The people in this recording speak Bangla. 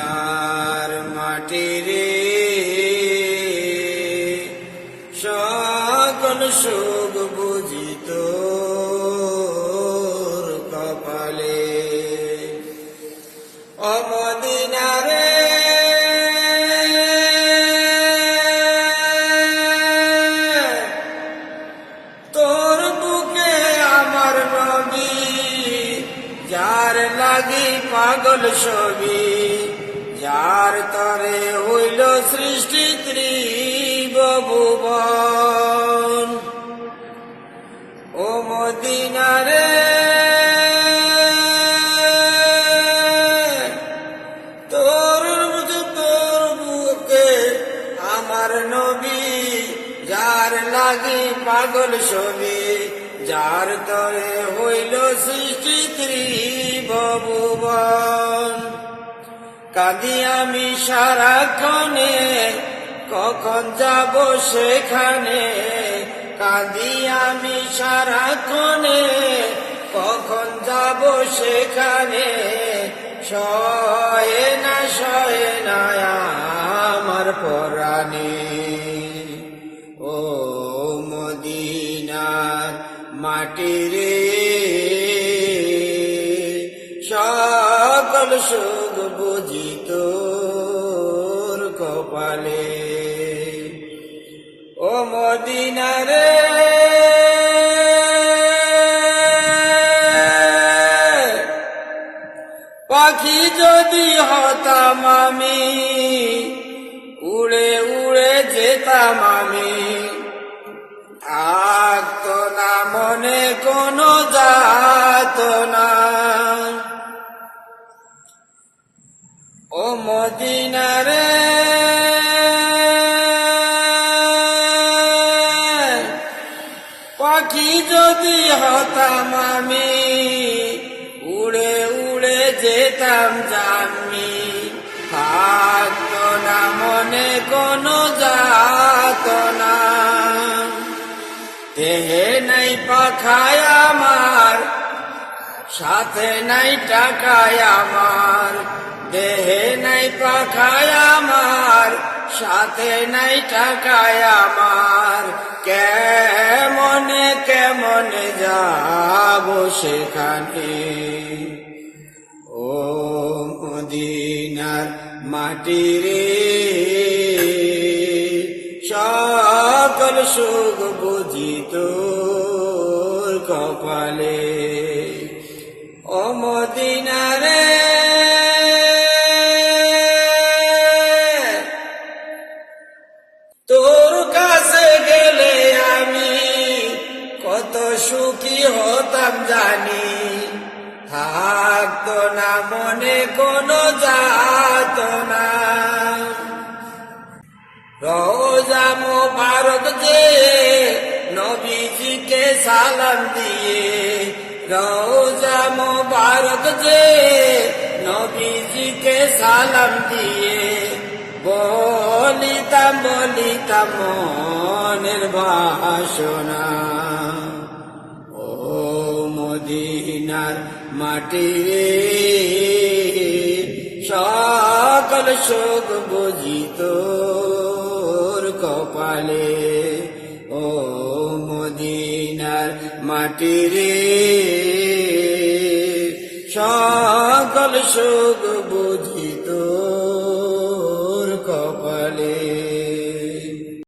মদিনার মাটি রে। সকল সুখ বুঝিত কপালে। অমদিনারে তোর বুকে আমার নবী, যার লাগি পাগল ছবি যার তরে হইল সৃষ্টি ত্রিভুবন। ও মদিনারে, তোর লাগি পাগল ছবি, যার তরে হইল সৃষ্টি ত্রিভুবন। কাঁদি আমি সারাক্ষণে, কখন যাব সেখানে? কাঁদি আমি সারাক্ষণে, কখন যাব সেখানে? সয়ে না সয়ে না আমার পরাণে। ও মদিনার মাটি রে, সকল সুখ বুঝিত কপালে। ও মদিনারে পাখি যদি হতাম আমি, উড়ে উড়ে যেতাম আমি। থাকতো না মনে কোনো যাত না। মদিনারে। পাখি যদি হতাম আমি, উড়ে উড়ে যেতাম জামি থাকতো না মনে, কোনো যাত না। দেহে নাই পাখায় আমার, সাথে নাই টাকায় আমার। দেহে নাই পাখায় আমার, সাথে নাই টাকায় আমার। কেমনে কেমনে যাব সেখানে? ও মদিনার মাটি রে, সকল সুখ বুঝিত কপালে। ও মদিনারে সুখী হতাম জানি। থাকতো না মনে কোনো যাত না রোজা মোবারক যে নবীজিকে সালাম দিয়ে, রোজা মোবারক যে নবীজিকে সালাম দিয়ে, বলিতাম বলিতাম মনের বাসনা। মদিনার মাটি। সকল শোক বুঝিত কপালে। ও মদিনার মাটি রে। সকল শোক বুঝিত